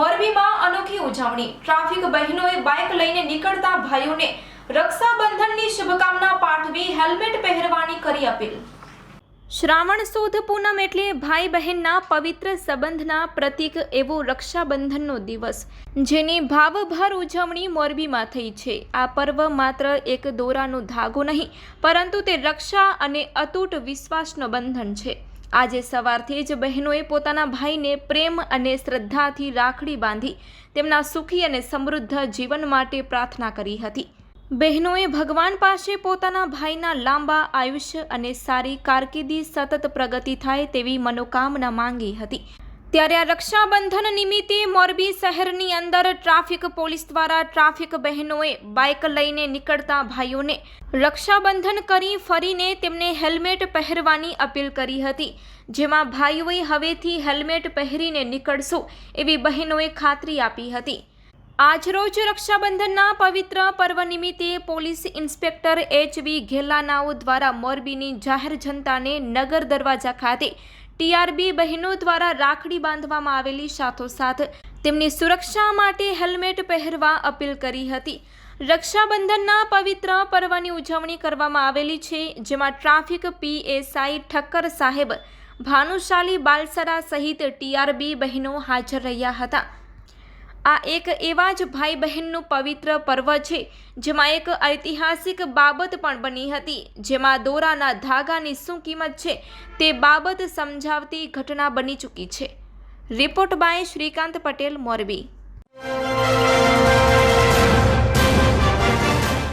પહેરવાની ટ્રાફિક બહેનોએ બાઇક લઈને નીકળતા ભાઈઓને રક્ષાબંધનની શુભકામના પાઠવી હેલ્મેટ પહેરવાની કરી અપીલ. શ્રાવણ સુદ પૂનમ એટલે ભાઈ બહેનના પવિત્ર સંબંધના પ્રતીક એવો રક્ષાબંધનનો દિવસ, જેની ભાવભર ઉજવણી મોરબીમાં થઈ છે. આ પર્વ માત્ર એક દોરાનો ધાગો નહીં, પરંતુ તે રક્ષા અને અતૂટ વિશ્વાસનો બંધન છે. આજે સવારથી જ બહેનોએ પોતાના ભાઈને પ્રેમ અને શ્રદ્ધાથી રાખડી બાંધી તેમના સુખી અને સમૃદ્ધ જીવન માટે પ્રાર્થના કરી હતી. બહેનોએ ભગવાન પાસે પોતાના ભાઈના લાંબા આયુષ્ય અને સારી કારકિર્દી સતત પ્રગતિ થાય તેવી મનોકામના માંગી હતી. ત્યારે આ રક્ષાબંધન નિમિત્તે મોરબી શહેરની અંદર ટ્રાફિક પોલીસ દ્વારા ટ્રાફિક બહેનોએ બાઇક લઈને નીકળતા ભાઈઓને રક્ષાબંધન કરી ફરીને તેમને હેલ્મેટ પહેરવાની અપીલ કરી હતી. જેમાં ભાઈઓએ હવેથી હેલ્મેટ પહેરીને નીકળશો એવી બહેનોએ ખાતરી આપી હતી. આજરોજ રક્ષાબંધનના પવિત્ર પર્વ નિમિત્તે પોલીસ ઇન્સ્પેક્ટર એચ વી ઘેલાનાઓ દ્વારા મોરબીની જાહેર જનતાને નગર દરવાજા ખાતે ટીઆરબી બહેનો દ્વારા રાખડી બાંધવામાં આવેલી સાથોસાથ તેમની સુરક્ષા માટે હેલ્મેટ પહેરવા અપીલ કરી હતી. રક્ષાબંધનના પવિત્ર પર્વની ઉજવણી કરવામાં આવેલી છે, જેમાં ટ્રાફિક પીએસઆઈ ઠક્કર સાહેબ, ભાનુશાલી બાલસરા સહિત ટીઆરબી બહેનો હાજર રહ્યા હતા. આ એક એવા જ ભાઈ બહેનનું પવિત્ર પર્વ છે, જેમાં એક ઐતિહાસિક બાબત પણ બની હતી, જેમાં દોરાના ધાગાની શું કિંમત છે તે બાબત સમજાવતી ઘટના બની ચૂકી છે. Report by Shrikant Patel, Morbi.